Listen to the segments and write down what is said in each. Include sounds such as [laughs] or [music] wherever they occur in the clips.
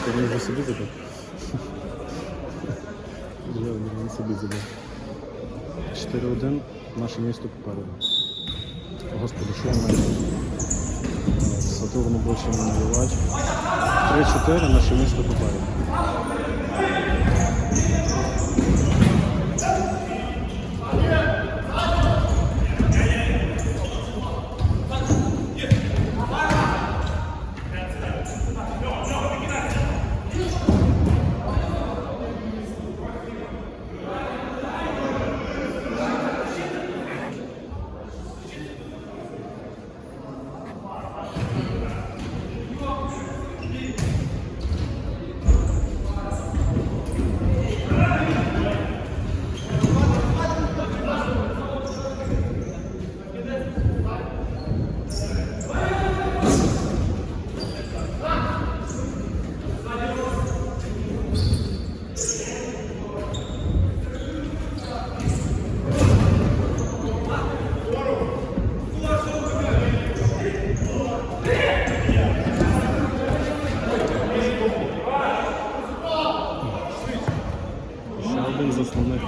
забивати, він вже собі забив. Вже він собі забив. 4-1, наше місто попереду. Господи, що в мене? Сатурну більше не набивати. 3-4, наше місто попереду. Ще один з основних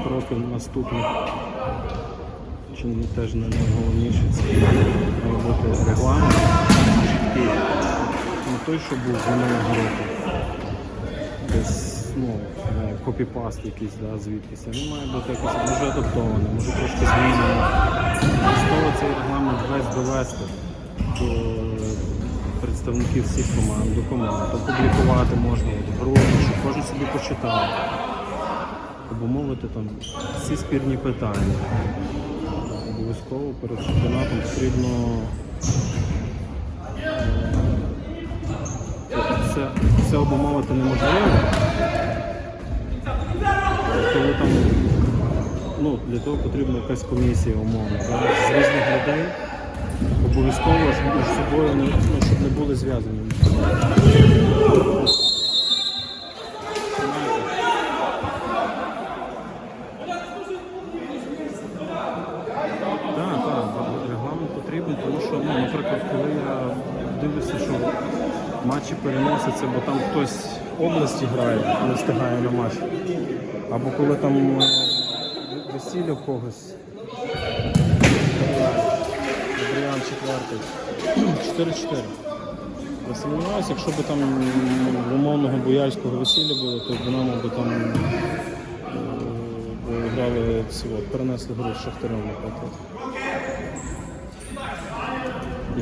чи не теж найголовніше, це бути регламент. чіткий. Не той, що був в минулого року. Десь ну, копіпаст якийсь, да, звідкись. Він має бути якось може адаптований, може трошки змінений. Обов'язково цей регламент весь довести до представників всіх команд, до команд, опублікувати можна в щоб кожен собі почитав обумовити там всі спірні питання. Обов'язково перед чемпіонатом потрібно е, це, це обумовити неможливо. Коли там, ну, для того потрібна якась комісія умовно, з різних людей. Обов'язково між собою ну, щоб не були зв'язані. Дивлюся, що матчі переносяться, бо там хтось в області грає, не встигає на матч. Або коли там е, весілля в когось. Адріан четвертий. 4-4. Я сумніваюся, якщо б там умовного боярського весілля було, то Динамо би там е, грали перенесли гру з Шахтарем, наприклад.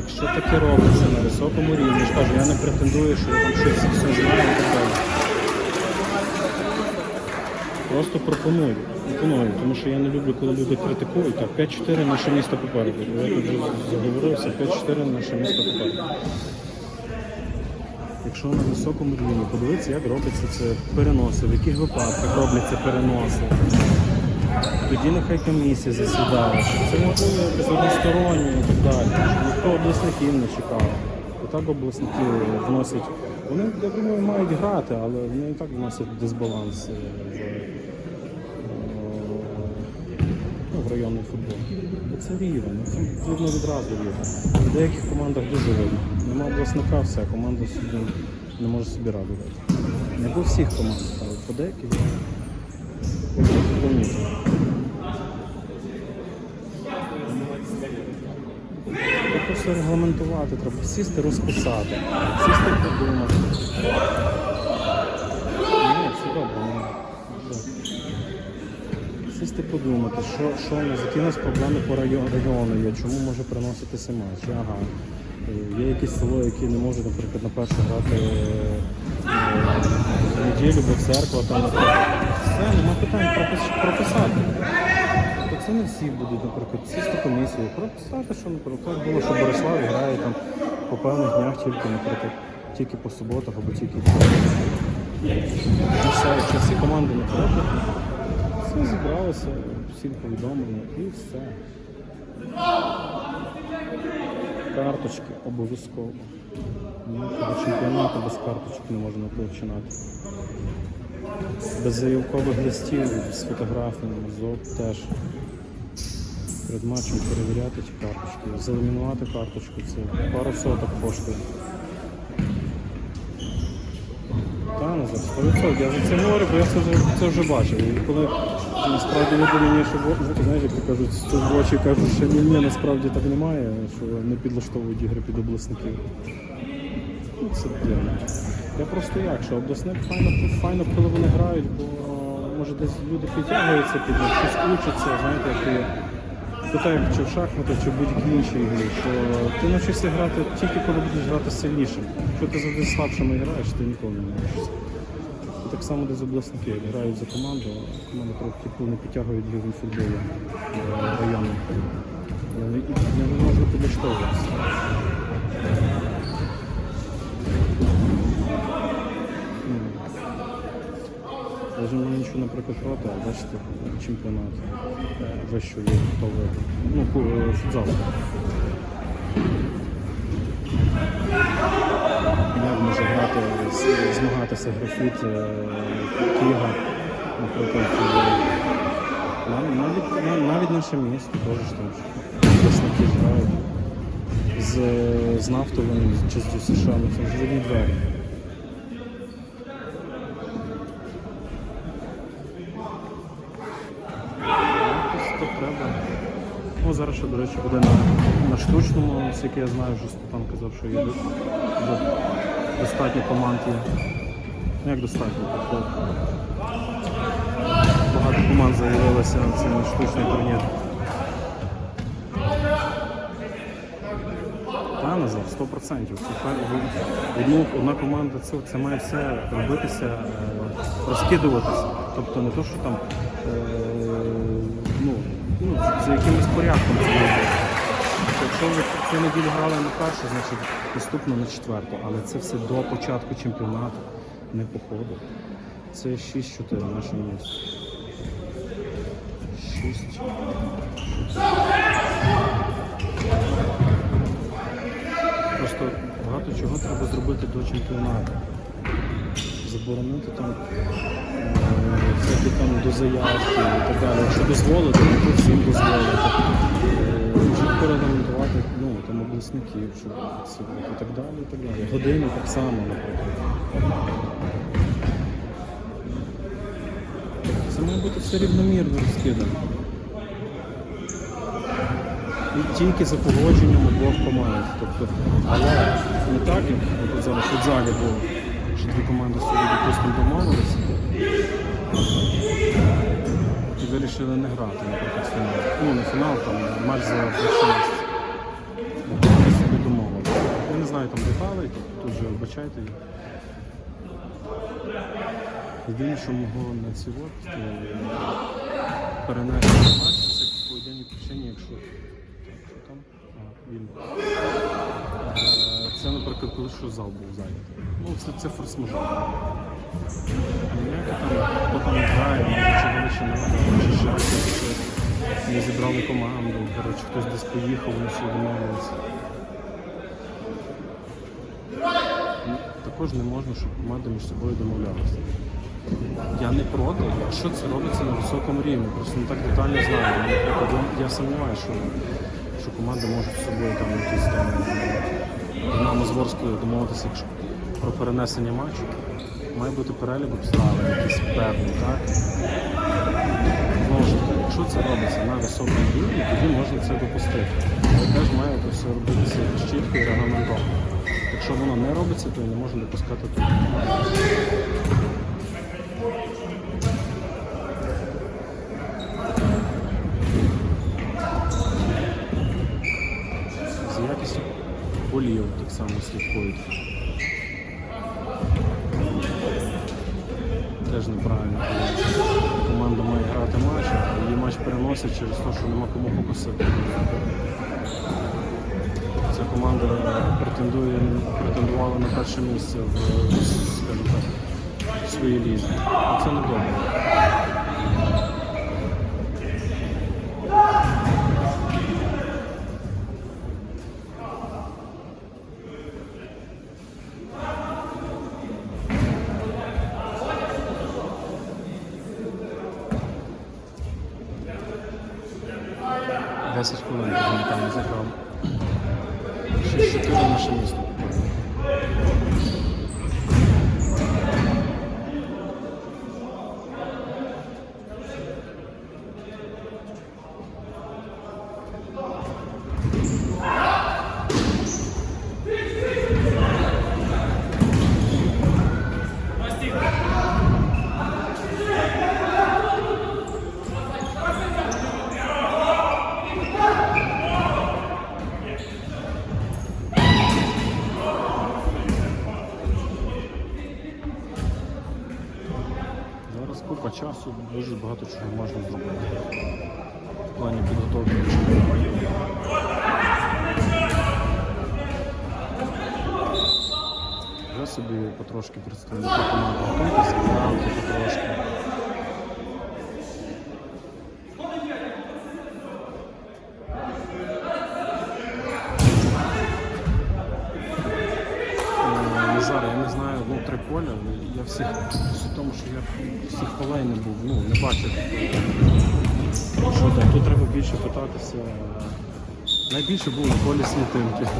Якщо таке робиться на високому рівні, я ж кажу, я не претендую, що я там щось все знаю і так далі. Просто пропоную, пропоную, тому що я не люблю, коли люди критикують. Так, 5-4 наше місто попереду. Я тут вже заговорився, 5-4 наше місто попереду. Якщо на високому рівні подивитися, як робиться це переноси, в яких випадках робляться переноси. Тоді нехай комісія засідає, це не було якось одностороннє і так далі. Ніхто обласників не чекав. І обласники вносять. Вони, я думаю, мають грати, але вони і так вносять дисбаланс е, в, ну, в районний футбол. Бо це рівень, ну, видно відразу рівень. В деяких командах дуже видно. Нема обласника, все, команда собі не може собі раду дати. Не по всіх командах, але по деяких. Треба все регламентувати, треба сісти, розписати, сісти подумати. Ні, все добре. Сісти подумати, що, що нас, які у нас проблеми по району, є, чому може приноситися матч. Ага. Е, Є якісь село, які не можуть, наприклад, на першу грати е, в неділю, бо церква там. Все, нема питань прописати. То це не всі будуть, наприклад, сісти комісію, прописати, що наприклад, було, що Борислав грає там по певних днях тільки, наприклад, тільки по суботах або тільки в І все, якщо всі команди не проти, все зібралося, всім повідомлено і все. Карточки обов'язково. Ніякого чемпіонату без карточок не можна починати. Без заявкових листів, з фотографіями, ЗОП теж. Перед матчем перевіряти ті карточки, заламінувати карточку, це пару соток коштує. Так, Пане за 100%. Я за це говорю, бо я це вже, це вже бачив. І коли насправді люди мені, в- знаєш, як то кажуть, що в очі кажуть, що ні, ні, насправді так немає, що не підлаштовують ігри під обласників. Ну, Це дивно. Я просто як, що обласник файно, файно, коли вони грають, бо може десь люди підтягуються під них, щось учаться, знаєте, як ти питаю, чи в шахмати, чи в будь-які інші ігри, що ти навчишся грати тільки коли будеш грати сильнішим. Якщо ти завжди слабшими граєш, ти ніколи не навчишся. Так само десь обласники грають за команду, а команда трохи типу, не підтягують рівень футболу е, району. Я не можу підлаштовуватися. Даже мене нічого, наприклад, проти, а бачите, чемпіонат е, вищої готовий. Ну, е, футзал. Як може грати, змагатися графіт е, Києва, наприклад, навіть, навіть наше місто теж там висники грають з, з нафтовим чи з США, ну це рівні двері. Якось то треба. Ну, зараз ще, до речі, буде на, штучному, наскільки я знаю, вже Степан казав, що є до- до- достатньо команд є. Ну, як достатньо? Тобто багато команд заявилося на цей штучний турнір. Та, Назар, 100%. Це одну, одна команда це, це має все робитися, е, розкидуватися. Тобто не то, що там е, ну, ну, за якимось порядком це бути. Тобто, Якщо ви цю неділю грали на першу, значить наступно на четверту. Але це все до початку чемпіонату, не по. Це 6-4 наше місце. 6. Просто багато чого треба зробити до чемпіонату. Заборонити там е, там до заявки і так далі. Якщо дозволити, то всім дозволити. Е, Чітко регламентувати ну, там, обласників, щоб це і так далі. І так далі. Години так само, наприклад. Це має бути все рівномірно розкидано. І тільки за погодженням обох команд. Тобто, але не так, як зараз в футзалі було, що дві команди собі, допустимо, домовилися і вирішили не грати, наприклад, фінал. Ну, не фінал, там матч за перше місце. Собі домовилися. Я не знаю там деталей, тут вже вибачайте. Єдине, що могло на ці от перенести матч, це по єдиній причині, якщо так, що там? А, він. Е, коли що зал був зайнятий. Ну, це, це форс-мажор. Ніяке там, хто там грає, чи Галичина, чи ще щось, не зібрали команду, коротше, хтось десь поїхав, вони всі домовилися. Ну, Також не можна, щоб команди між собою домовлялися. Я не проти, якщо це робиться на високому рівні, просто не так детально знаю. Я сумніваюся, що, що команди можуть з собою там якісь там Динамо з Ворською домовитися про перенесення матчу. Має бути перелік обставин, якийсь певний, так? Знову ж таки, якщо це робиться на високому рівні, тоді можна це допустити. Але теж має це все робитися чітко і регламентовано. Якщо воно не робиться, то і не можна допускати тут. За якістю полів так само слідкують. Теж неправильно. Команда має грати матч, а її матч переносять через те, що нема кому покосити. Ця команда претендує, претендувала на перше місце в, скажімо так, своїй лізі. Це не добре. Десять хвилин там не зіграв. 6-4 наше місто. Купа часу, дуже багато чого можна зробити. В плані підготовки. Я собі потрошки представляю команду, потрошки. Всіх не був, ну, не бачив. Що там, тут треба більше питатися. Найбільше було на полі світинки.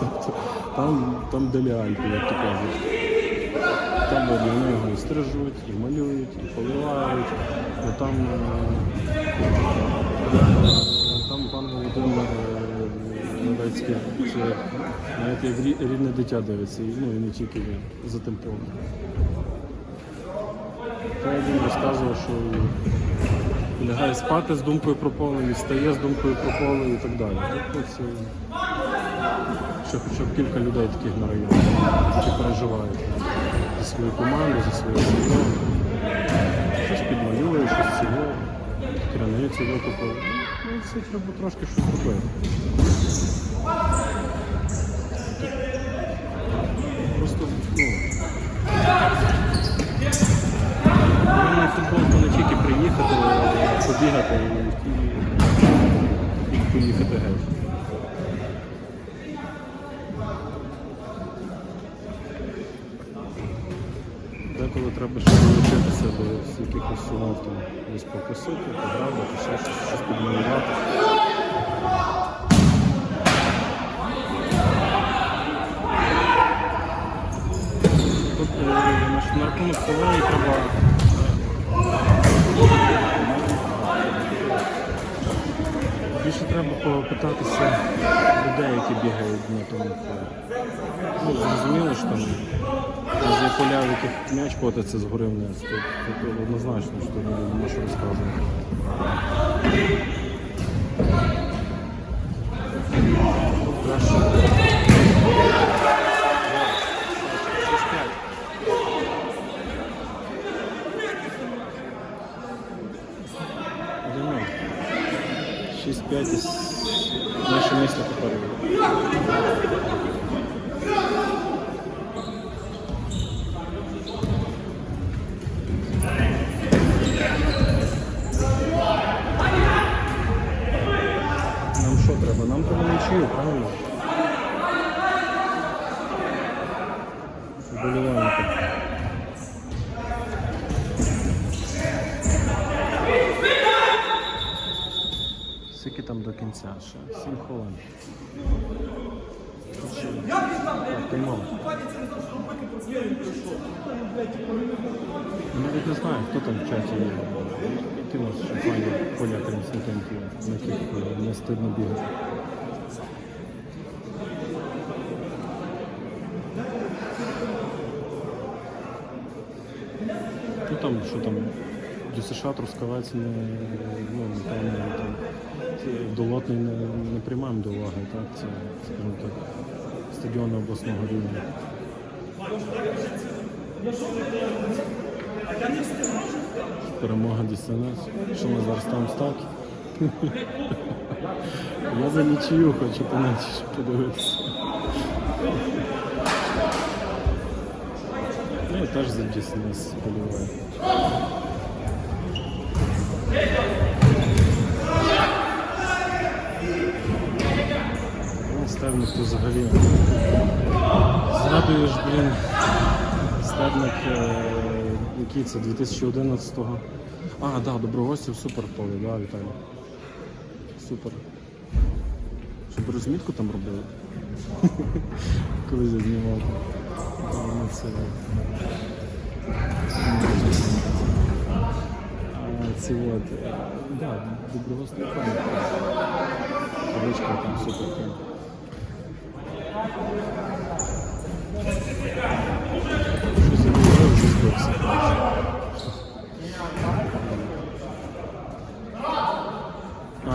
Тобто там, там далі Альпи, як то кажуть. Там вони його і стрижуть, і малюють, і поливають. Ну, там, е, там пан Володимир е, Новецький, це навіть як рідне дитя дивиться, ну і не тільки він за тим полем. Він розказував, що лягає спати з думкою про поле, і стає з думкою про поле і так далі. Тобто це ще хоча б кілька людей таких на районі, які переживають за свою команду, за своє село. Щось підмалює, щось цього, криницю викупив. Ну, це треба трошки щось робити. Просто, ну. Футбол не тільки приїхати, побігати і, і, поїхати геть. Деколи треба ще долучитися до якихось умов, там, десь покусити, пограбити, ще щось, щось підмалювати. Тут е, на, на рахунок полей треба. Більше треба попитатися людей, які бігають на тому полі. Ну, зрозуміло, що там з поля, в яких м'яч котиться згори вниз. Тут, тут однозначно, що тут нема що розказувати. Краще. 6-5 із наше місто попереду. Нам що треба? Нам треба нічию, правильно? Вболівальники. Скільки там до кінця ще? 7 хвилин. Тут ще- Так, тайм-аут. Я навіть не знаю, хто там в чаті є. Ти можеш в плані поля трансмітинки, на яких е, не стидно бігати. Ну там, що там, ДЮСШ Трускавець не, ну, там, це долотний не, не приймаємо до уваги, так? Це, скажімо так, стадіони обласного рівня. Перемога ДСНС. Що ми зараз там стак? [laughs] Я за нічию хочу щоб подивитися. Ну, я теж за ДСНС боліваю. Ну, то взагалі. Згадуєш, блін, Стебник, е, який це 2011-го. А, так, да, Доброгостів супер поле, да, Віталій. Супер. Щоб розмітку там робили. [laughs] Коли я знімав. Це... Ці от, е, да, Доброгостів правильно. Колечко там супер. прям. Щось я не вже вже збився. А,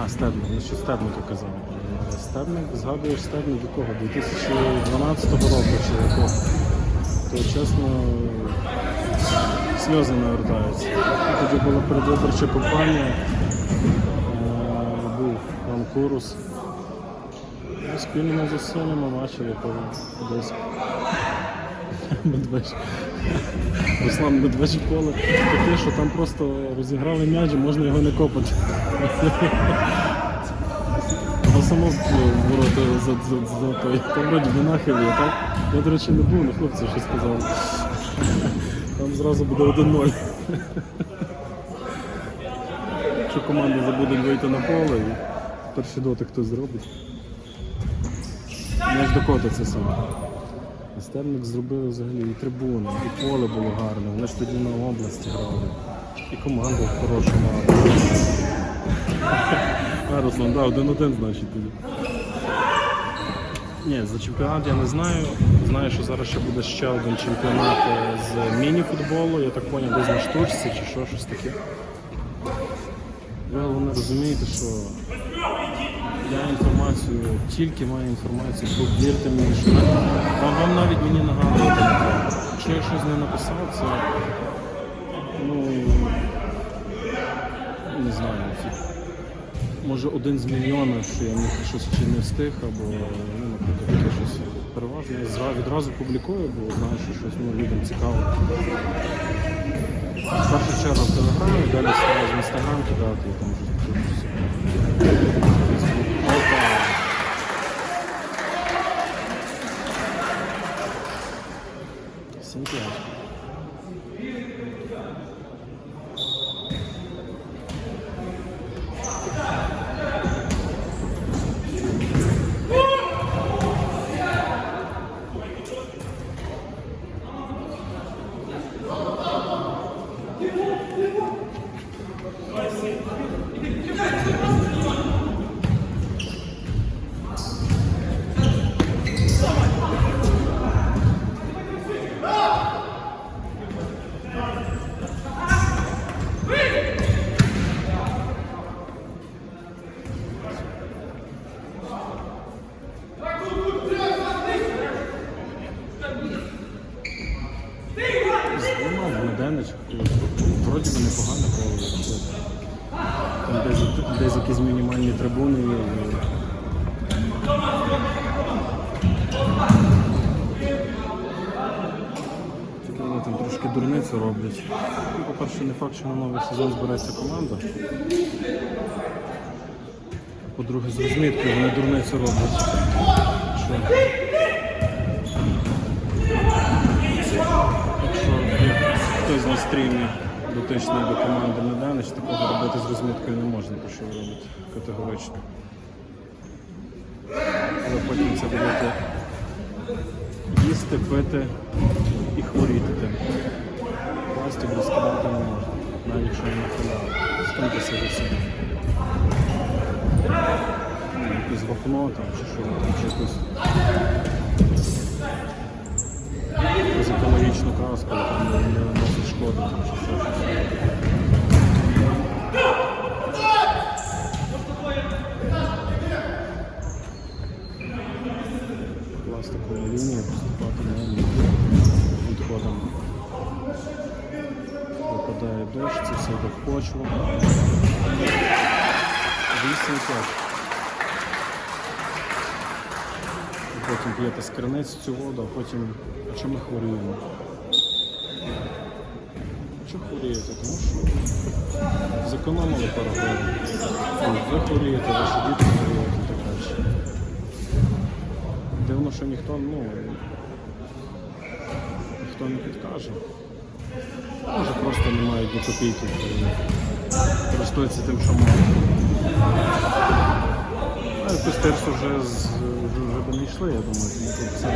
Стебник, ну що Стебник казав. Стебник, згадуєш Стебник якого? 2012 року чи якого? То чесно, сльози навертаються. Тоді була передвиборча кампанія, е, був пан Ми спільними зусиллями бачили коли десь Медведь. Руслан Медведь поле таке, що там просто розіграли м'яч, можна його не копати. Воно само в ворота за, за, за той. Там вроді би нахил є, так? Я, до речі, не був, але хлопці щось сказали. Там зразу буде 1-0. Якщо команди забудуть вийти на поле і перший дотик хтось зробить. М'яч докотиться саме. Стерник зробили взагалі і трибуни, і поле було гарне. Вони ж тоді на області грали. І команду хорошу мали. А, Руслан, да, один-один, значить тоді. Ні, за чемпіонат я не знаю. Знаю, що зараз ще буде ще один чемпіонат е, з міні-футболу. Я так зрозумів, десь на штучці чи що, щось таке. Ви головне розумієте, що я інформацію, тільки маю інформацію, повірте мені, що вам, вам навіть мені нагадувати. Якщо я щось не написав, це ну не знаю. Може один з мільйона, що я міг щось чи не встиг, або ну, наприклад, таке щось переважно. Я відразу публікую, бо знаю, що щось ну, людям цікаво. В першу чергу в телеграмі, далі в інстаграм кидати і там щось. 行不行 десь якісь мінімальні трибуни є. там трошки дурницю роблять. Ну, По-перше, не факт, що на новий сезон збереться команда. По-друге, з розміткою вони дурницю роблять. Що? Якщо хтось на стрімі дотичний до команди Меданич, такого робити з розміткою не можна, то що ви робите категорично. Але потім це будете їсти, пити і хворіти тим. Пластик розкидати не можна, навіть якщо не нахиляли. Скиньтеся собі. Ну, Якесь вапно там чи що, там, чи якусь якусь екологічну краску, яка не, не наносить шкоди там, чи ще щось. Пластикові лінії поступати не можна відходом. Випадає дощ, це все йде в почву. 8 Потім п'єте з цю воду, а потім. А чому ми хворіємо? Чому хворієте? Тому що зекономили пару Ви хворієте, ваші діти хворіють і так далі. Дивно, що ніхто, ну, ніхто не підкаже. Може просто не мають ні копійки користуються тим, що мають. Якось вже, з, вже, вже б не йшли, я думаю, тому тут все